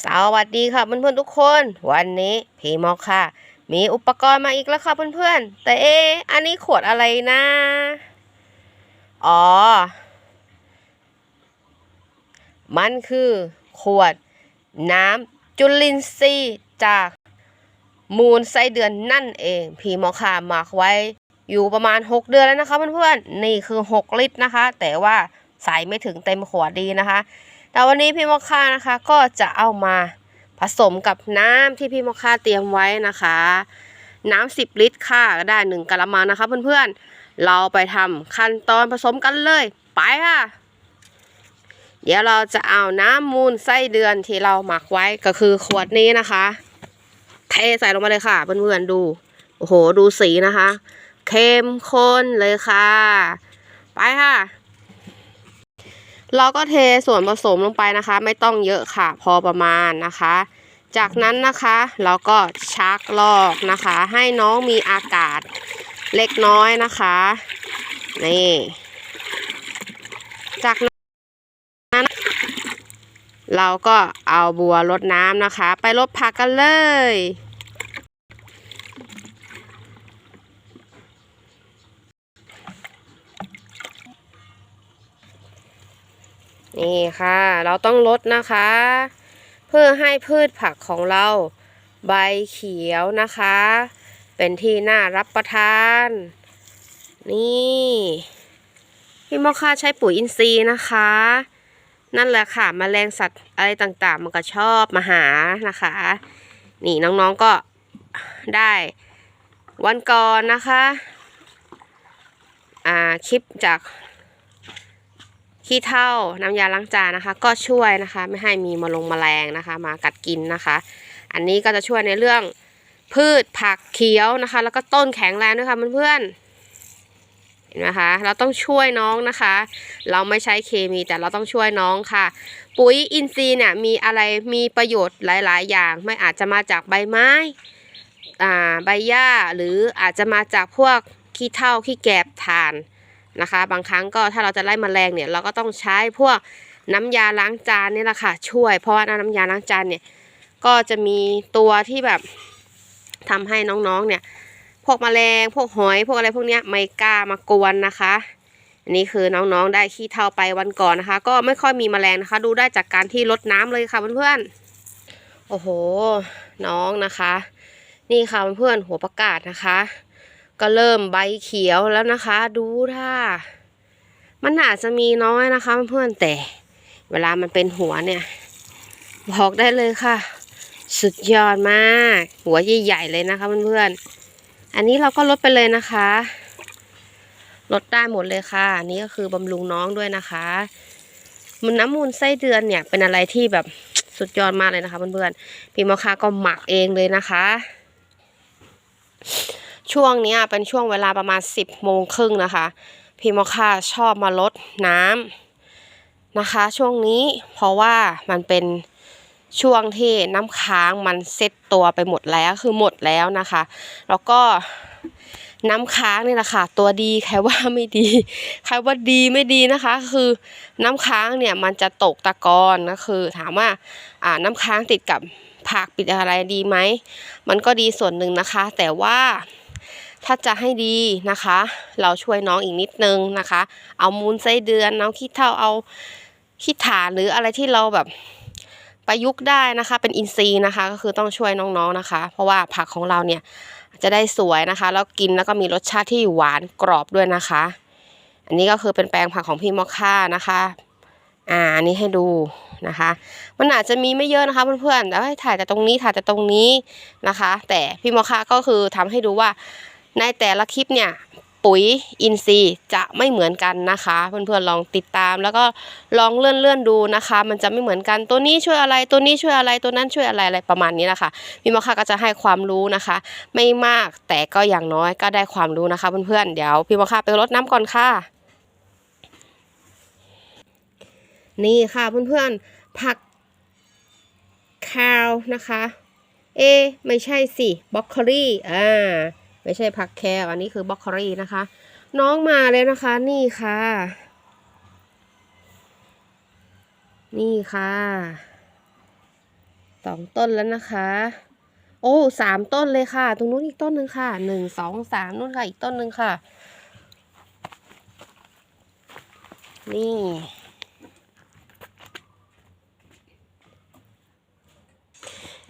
สวัสดีค่ะเพื่อนๆทุกคน วันนี้พี่มอกค่ะ มีอุปกรณ์มาอีกแล้วค่ะเพื่อนๆ แต่เอ๊ะอันนี้ขวดอะไรนะ อ๋อ มันคือขวดน้ำจุลินทรีย์จากมูลไส้เดือนนั่นเอง พี่มอค่ะหมักไว้อยู่ประมาณ 6 เดือนแล้วนะคะเพื่อนๆ นี่คือ 6 ลิตรนะคะ แต่ว่าใส่ไม่ถึงเต็มขวดดีนะคะ แต่วันนี้พี่มอคค่านะคะก็จะเอามาผสมกับน้ำที่พี่มอคค่าเตรียมไว้นะคะ น้ำ10 ลิตรค่ะก็ได้หนึ่งกะละมังนะคะ เพื่อนๆเราไปทำขั้นตอนผสมกันเลย ไปค่ะ เดี๋ยวเราจะเอาน้ำมูลไส้เดือนที่เราหมักไว้ก็คือขวดนี้นะคะ เทใส่ลงมาเลยค่ะเพื่อนๆดูโอ้โห ดูสีนะคะ เข้มข้นเลยค่ะ ไปค่ะ เราก็เทส่วนผสมลงไปนะคะ ไม่ต้องเยอะค่ะพอประมาณนะคะ จากนั้นนะคะเราก็ชักลอกนะคะ ให้น้องมีอากาศเล็กน้อยนะคะนี่จากนั้นเราก็เอาบัวรดน้ำนะคะ ไปรดผักกันเลย นี่ค่ะ เราต้องลดนะคะ เพื่อให้พืชผักของเราใบเขียวนะคะ เป็นที่น่ารับประทาน นี่พี่มอค่าใช้ปุ๋ยอินทรีย์นะคะ นั่นแหละค่ะมแมลงสัตว์อะไรต่างๆ มันก็ชอบมาหานะคะ นี่น้องๆก็ได้วันก่อนนะคะ อ่าคลิปจาก ขี้เถ้าน้ำยาล้างจานนะคะ ก็ช่วยนะคะ ไม่ให้มีมะลงมแมลงนะคะ มากัดกินนะคะ อันนี้ก็จะช่วยในเรื่องพืชผักเขียวนะคะ แล้วก็ต้นแข็งแรงด้วยค่ะเพื่อนๆเห็นไหมคะเราต้องช่วยน้องนะคะ เราไม่ใช้เคมีแต่เราต้องช่วยน้องค่ะ ปุ๋ยอินทรีย์เนี่ยมีอะไรมีประโยชน์หลาย ๆ อย่าง ไม่อาจจะมาจากใบไม้ใบหญ้าหรืออาจจะมาจากพวกขี้เถ้าขี้แกบถ่าน นะคะ บางครั้งก็ถ้าเราจะไล่มแมลงเนี่ยเราก็ต้องใช้พวกน้ำยาล้างจานนี่แหละค่ะ ช่วย เพราะว่าน้ำยาล้างจานเนี่ยก็จะมีตัวที่แบบทำให้น้องๆเนี่ยพวกแมลงพวกหอยพวกอะไรพวกเนี้ยไม่กล้ามากวนนะคะอันนี้คือน้องๆได้ขี้เถ้าไปวันก่อนนะคะ ก็ไม่ค่อยมีแมลงนะคะ ดูได้จากการที่ลดน้ำเลยค่ะเพื่อนๆโอ้โห น้องนะคะ นี่ค่ะเพื่อนๆหัวประกาศนะคะ ก็เริ่มใบเขียวแล้วนะคะ ดูท่ามันอาจจะมีน้อยนะคะเพื่อนแต่ เวลามันเป็นหัวเนี่ย บอกได้เลยค่ะ สุดยอดมาก หัวใหญ่ๆเลยนะคะเพื่อนๆอันนี้เราก็ลดไปเลยนะคะลดได้หมดเลยค่ะอันนี้ก็คือบำรุงน้องด้วยนะคะมันน้ำมูลไส้เดือนเนี่ยเป็นอะไรที่แบบสุดยอดมากเลยนะคะเพื่อนๆพี่มอคาก็หมักเองเลยนะคะ ช่วงนี้เป็นช่วงเวลาประมาณ 10โมงครึ่งนะคะ พี่มอค่าชอบมาลดน้ำนะคะ ช่วงนี้เพราะว่ามันเป็นช่วงที่น้ำค้างมันเซ็ตตัวไปหมดแล้วคือหมดแล้วนะคะ แล้วก็น้ำค้างนี่แหละค่ะตัวดีใครว่าไม่ดีใครว่าดีไม่ดีนะคะ คือน้ำค้างเนี่ยมันจะตกตะกอนก็คือ ถามว่าอ่าน้ำค้างติดกับผักปิดอะไรดีไหม มันก็ดีส่วนหนึ่งนะคะ แต่ว่า ถ้าจะให้ดีนะคะ เราช่วยน้องอีกนิดนึงนะคะ เอามูลไส้เดือนน้องขี้เถ้าเอาขี้ถานหรืออะไรที่เราแบบประยุกต์ได้นะคะ เป็นอินทรีย์นะคะ ก็คือต้องช่วยน้องๆนะคะ เพราะว่าผักของเราเนี่ยจะได้สวยนะคะ แล้วกินแล้วก็มีรสชาติที่หวานกรอบด้วยนะคะ อันนี้ก็คือเป็นแปลงผักของพี่มอคค่านะคะอ่าอันนี้ให้ดูนะคะ มันอาจจะมีไม่เยอะนะคะเพื่อนๆแต่ว่าถ่ายแต่ตรงนี้ถ่ายแต่ตรงนี้นะคะ แต่พี่มอคค่าก็คือทำให้ดูว่า ในแต่ละคลิปเนี่ยปุ๋ยอินทรีย์จะไม่เหมือนกันนะคะ เพื่อนๆลองติดตาม แล้วก็ลองเลื่อนเลื่อนๆดูนะคะ มันจะไม่เหมือนกันตัวนี้ช่วยอะไรตัวนี้ช่วยอะไรตัวนั้นช่วยอะไรอะไรประมาณนี้นะคะพี่มอค่ะก็จะให้ความรู้นะคะ ไม่มากแต่ก็อย่างน้อยก็ได้ความรู้นะคะ เพื่อนๆเดี๋ยวพี่มอค่ะไปรดน้ำก่อนค่ะ นี่ค่ะเพื่อนๆผักคาวนะคะ เอ ไม่ใช่สิบล็อกโคลี่อ่า ไม่ใช่ผักแครอันนี้คือบล็อกโคลีนะคะ น้องมาเลยนะคะนี่ค่ะ นี่ค่ะสองต้นแล้วนะคะ โอ้สามต้นเลยค่ะ ตรงนู้นอีกต้นหนึ่งค่ะหนึ่งสองสามนู่นค่ะ อีกต้นหนึ่งค่ะ นี่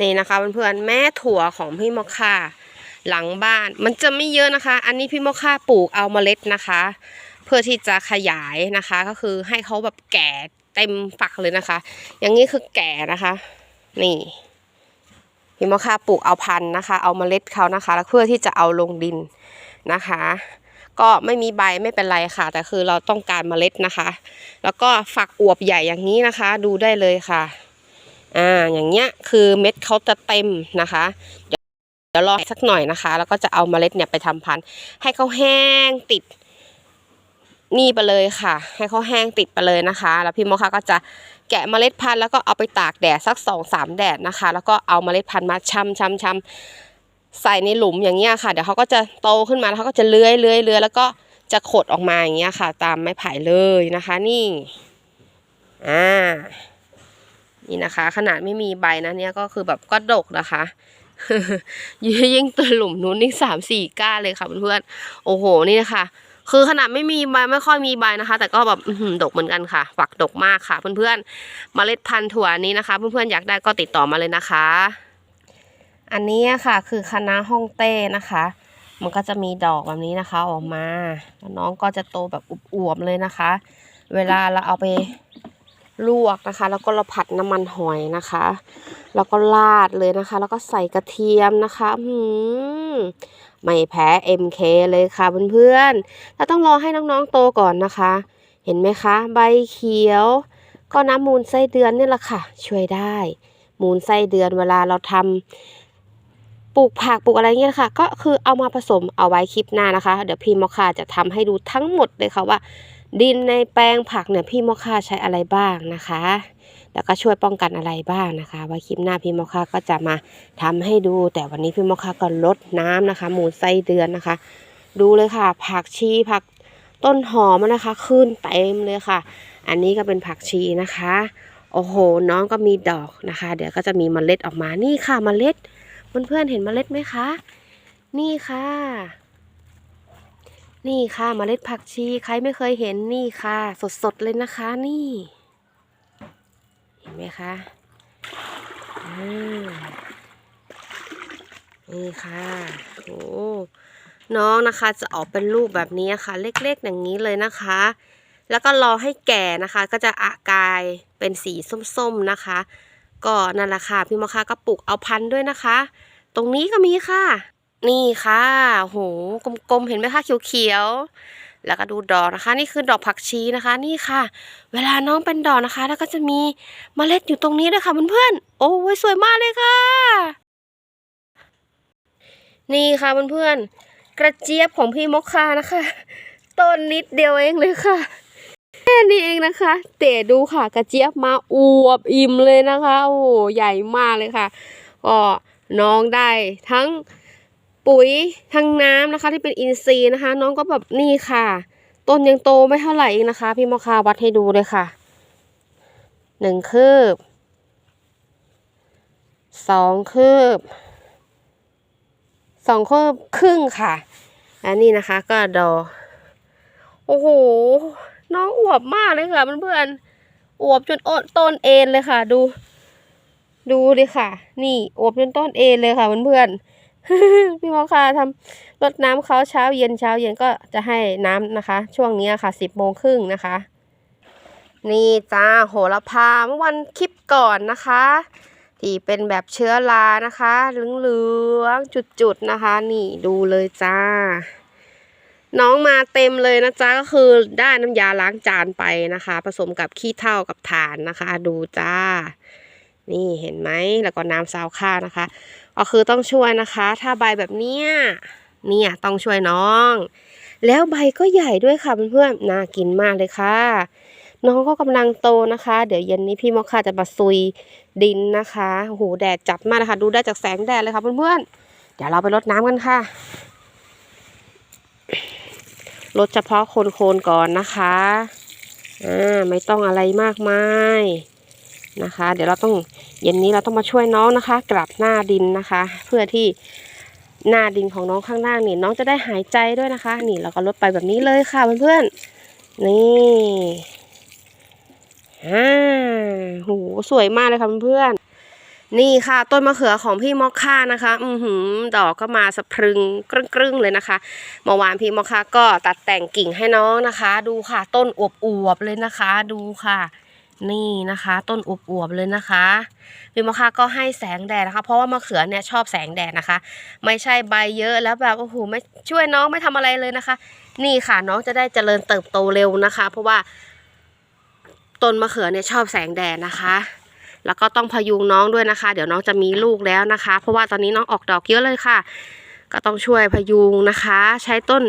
นี่นะคะเพื่อนๆแม่ถั่วของพี่มอคค่า หลังบ้าน มันจะไม่เยอะนะคะ อันนี้พี่มอคค่าปลูกเอาเมล็ดนะคะ เพื่อที่จะขยายนะคะ ก็คือให้เขาแบบแก่เต็มฝักเลยนะคะ อย่างนี้คือแก่นะคะ นี่พี่มอคค่าปลูกเอาพันธุ์นะคะ เอาเมล็ดเขานะคะแล้วเพื่อที่จะเอาลงดินนะคะ ก็ไม่มีใบไม่เป็นไรค่ะ แต่คือเราต้องการเมล็ดนะคะ แล้วก็ฝักอวบใหญ่อย่างนี้นะคะ ดูได้เลยค่ะอ่าอย่างเงี้ยคือเม็ดเขาจะเต็มนะคะ เดี๋ยวรอสักหน่อยนะคะ แล้วก็จะเอาเมล็ดเนี่ยไปทำพันธุ์ ให้เขาแห้งติด นี่ไปเลยค่ะ ให้เขาแห้งติดไปเลยนะคะ แล้วพี่โมคะก็จะแกะเมล็ดพันธุ์แล้วก็เอาไปตากแดดสักสองสามแดดนะคะ แล้วก็เอาเมล็ดพันธุ์มาชำชำชำใส่ในหลุมอย่างเงี้ยค่ะเดี๋ยวเขาก็จะโตขึ้นมาแล้วเขาก็จะเลื้อยเลื้อยเลื้อยแล้วก็จะขดออกมาอย่างเงี้ยค่ะ ตามไม้ไผ่เลยนะคะ นี่อ่านี่นะคะ ขนาดไม่มีใบนะเนี่ยก็คือแบบก็ดกนะคะ ยิ่งตัวหลุมนู้นนี่สามสี่ก้าเลยค่ะเพื่อนๆโอ้โหนี่นะคะคือขนาดไม่มีใบไม่ค่อยมีใบนะคะ แต่ก็แบบอื้อหือดกเหมือนกันค่ะ ฝักดกมากค่ะ เพื่อนๆเมล็ดพันธุ์ถั่วนี้นะคะ เพื่อนๆอยากได้ก็ติดต่อมาเลยนะคะ อันนี้ค่ะคือคณะฮ่องเต้นะคะ มันก็จะมีดอกแบบนี้นะคะออกมาแล้วน้องก็จะโตแบบอวบๆเลยนะคะ เวลาเราเอาไป ลวกนะคะ แล้วก็เราผัดน้ำมันหอยนะคะ แล้วก็ราดเลยนะคะ แล้วก็ใส่กระเทียมนะคะหือไม่แพ้ MK เลยค่ะเพื่อนๆเราต้องรอให้น้องๆโตก่อนนะคะ เห็นไหมคะ ใบเขียว ก็น้ำมูลไส้เดือนนี่แหละค่ะ ช่วยได้ มูลไส้เดือนเวลาเราทำปลูกผักปลูกอะไรเงี้ยค่ะ ก็คือเอามาผสมเอาไว้คลิปหน้านะคะ เดี๋ยวพี่มอคค่าจะทำให้ดูทั้งหมดเลยค่ะว่า ดินในแปลงผักเนี่ยพี่มอคค่าใช้อะไรบ้างนะคะ แล้วก็ช่วยป้องกันอะไรบ้างนะคะ ไว้คลิปหน้าพี่มอคค่าก็จะมาทำให้ดู แต่วันนี้พี่มอคค่าก็ลดน้ำนะคะ หมูไส้เดือนนะคะ ดูเลยค่ะ ผักชีผักต้นหอมนะคะ ขึ้นเต็มเลยค่ะ อันนี้ก็เป็นผักชีนะคะ โอ้โห น้องก็มีดอกนะคะ เดี๋ยวก็จะมีเมล็ดออกมานี่ค่ะเมล็ด เพื่อนๆเห็นเมล็ดไหมคะ นี่ค่ะ นี่ค่ะเมล็ดผักชีใครไม่เคยเห็นนี่ค่ะ สดๆเลยนะคะนี่ เห็นไหมคะนี่ค่ะโอ้น้องนะคะจะออกเป็นรูปแบบนี้ค่ะ เล็กๆอย่างนี้เลยนะคะ แล้วก็รอให้แก่นะคะ ก็จะอากายเป็นสีส้มๆนะคะ ก็นั่นแหละค่ะพี่มอคาก็ปลูกเอาพันธุ์ด้วยนะคะ ตรงนี้ก็มีค่ะ นี่ค่ะโหกลมๆ เห็นไหมคะเขียวๆ แล้วก็ดูดอกนะคะ นี่คือดอกผักชีนะคะ นี่ค่ะ เวลาน้องเป็นดอกนะคะ แล้วก็จะมีเมล็ดอยู่ตรงนี้ด้วยค่ะเพื่อนๆ โอ้ยสวยมากเลยค่ะ นี่ค่ะเพื่อนๆ กระเจี๊ยบของพี่มกคานะคะ ต้นนิดเดียวเองเลยค่ะ แค่นี้เองนะคะแต่ดูค่ะ กระเจี๊ยบมาอวบอิ่มเลยนะคะ โอ้โหใหญ่มากเลยค่ะ ก็น้องได้ทั้ง ปุ๋ยทั้งน้ำนะคะ ที่เป็นอินทรีย์นะคะ น้องก็แบบนี่ค่ะ ต้นยังโตไม่เท่าไหร่เองนะคะ พี่มอคาวัดให้ดูเลยค่ะหนึ่งคืบสองคืบสองคืบครึ่งค่ะและนี่นะคะก็ดอกโอ้โห น้องอวบมากเลยค่ะเพื่อนๆอวบจนอดต้นเอ็นเลยค่ะ ดู ดูดิค่ะ นี่อวบจนต้นเอ็นเลยค่ะเพื่อนๆ พี่มอคาทำรดน้ำเขาเช้าเย็นเช้าเย็นก็จะให้น้ำนะคะ ช่วงนี้ค่ะสิบโมงครึ่งนะคะ นี่จ้าโหระพาเมื่อวันคลิปก่อนนะคะที่เป็นแบบเชื้อรานะคะเหลืองๆจุดๆนะคะ นี่ดูเลยจ้า น้องมาเต็มเลยนะจ๊ะก็คือได้น้ำยาล้างจานไปนะคะ ผสมกับขี้เถ้ากับถ่านนะคะ ดูจ้า นี่เห็นไหมแล้วก็น้ำซาวข้าวนะคะ ก็คือต้องช่วยนะคะ ถ้าใบแบบเนี้ยเนี่ยต้องช่วยน้อง แล้วใบก็ใหญ่ด้วยค่ะเพื่อนๆน่ากินมากเลยค่ะ น้องก็กำลังโตนะคะ เดี๋ยวเย็นนี้พี่มอคค่าจะมาซุยดินนะคะโอ้โหแดดจัดมากนะคะ ดูได้จากแสงแดดเลยค่ะเพื่อนๆเดี๋ยวเราไปรดน้ำกันค่ะรดเฉพาะโคนๆก่อนนะคะอ่าไม่ต้องอะไรมากมาย นะคะ เดี๋ยวเราต้องเย็นนี้เราต้องมาช่วยน้องนะคะ กลับหน้าดินนะคะ เพื่อที่หน้าดินของน้องข้างล่างนี่น้องจะได้หายใจด้วยนะคะ นี่เราก็ลดไปแบบนี้เลยค่ะเพื่อนๆนี่อ่าโหสวยมากเลยค่ะเพื่อนๆนี่ค่ะ ต้นมะเขือของพี่มอคค่านะคะ อือหือ ดอกก็มาสะพรึงกรึ้งๆเลยนะคะเมื่อวานพี่มอคค่าก็ตัดแต่งกิ่งให้น้องนะคะ ดูค่ะ ต้นอวบๆเลยนะคะ ดูค่ะ นี่นะคะ ต้นอวบๆเลยนะคะพี่มอคค่าก็ให้แสงแดดนะคะ เพราะว่ามะเขือเนี่ยชอบแสงแดดนะคะ ไม่ใช่ใบเยอะแล้วแบบโอ้โหไม่ช่วยน้องไม่ทำอะไรเลยนะคะ นี่ค่ะน้องจะได้เจริญเติบโตเร็วนะคะ เพราะว่าต้นมะเขือเนี่ยชอบแสงแดดนะคะ แล้วก็ต้องพยุงน้องด้วยนะคะ เดี๋ยวน้องจะมีลูกแล้วนะคะ เพราะว่าตอนนี้น้องออกดอกเยอะเลยค่ะ ก็ต้องช่วยพยุงนะคะ ใช้ต้น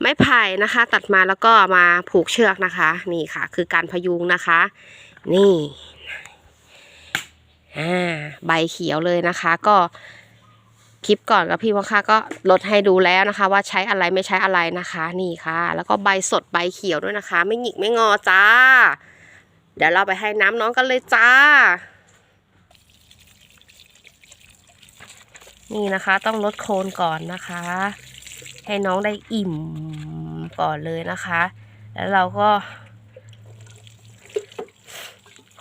ไม้ไผ่นะคะ ตัดมาแล้วก็มาผูกเชือกนะคะ นี่ค่ะ คือการพยุงนะคะ นี่อ่าใบเขียวเลยนะคะ ก็คลิปก่อนกับพี่ว่าค่ะก็ลดให้ดูแล้วนะคะ ว่าใช้อะไรไม่ใช้อะไรนะคะ นี่ค่ะ แล้วก็ใบสดใบเขียวด้วยนะคะ ไม่หงิกไม่งอจ้า เดี๋ยวเราไปให้น้ำน้องกันเลยจ้า นี่นะคะต้องลดโคนก่อนนะคะ ให้น้องได้อิ่มก่อนเลยนะคะ แล้วเราก็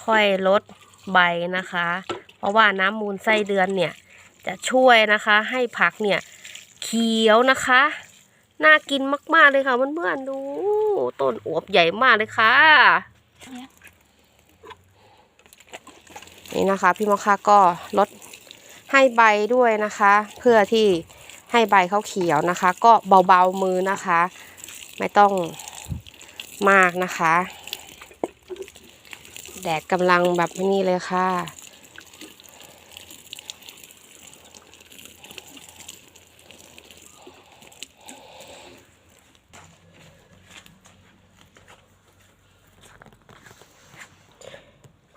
ค่อยลดใบนะคะ เพราะว่าน้ำมูลไส้เดือนเนี่ยจะช่วยนะคะให้ผักเนี่ยเขียวนะคะ น่ากินมาก ๆ เลยค่ะเพื่อนๆดูต้นอวบใหญ่มากเลยค่ะ นี่นะคะ พี่มอคค่าก็ลดให้ใบด้วยนะคะ เพื่อที่ให้ใบเขาเขียวนะคะ ก็เบาๆมือนะคะ ไม่ต้องมากนะคะ แดดกำลังแบบนี้เลยค่ะ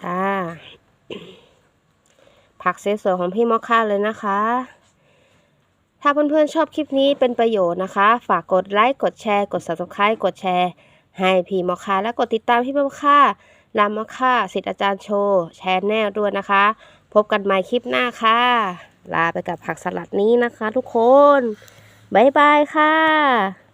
ค่ะผักสวยๆของพี่มอคค่าเลยนะคะ ถ้าเพื่อนๆชอบคลิปนี้เป็นประโยชน์นะคะ ฝากกดไลค์ กดแชร์ กด subscribe กดแชร์ ให้พี่มอคค่าและกดติดตามพี่มอคค่า ลามาค่าสิทธิอาจารย์โชว์แชร์แนลด้วยนะคะ พบกันใหม่คลิปหน้าค่ะ ลาไปกับผักสลัดนี้นะคะทุกคน บ๊ายบายค่ะ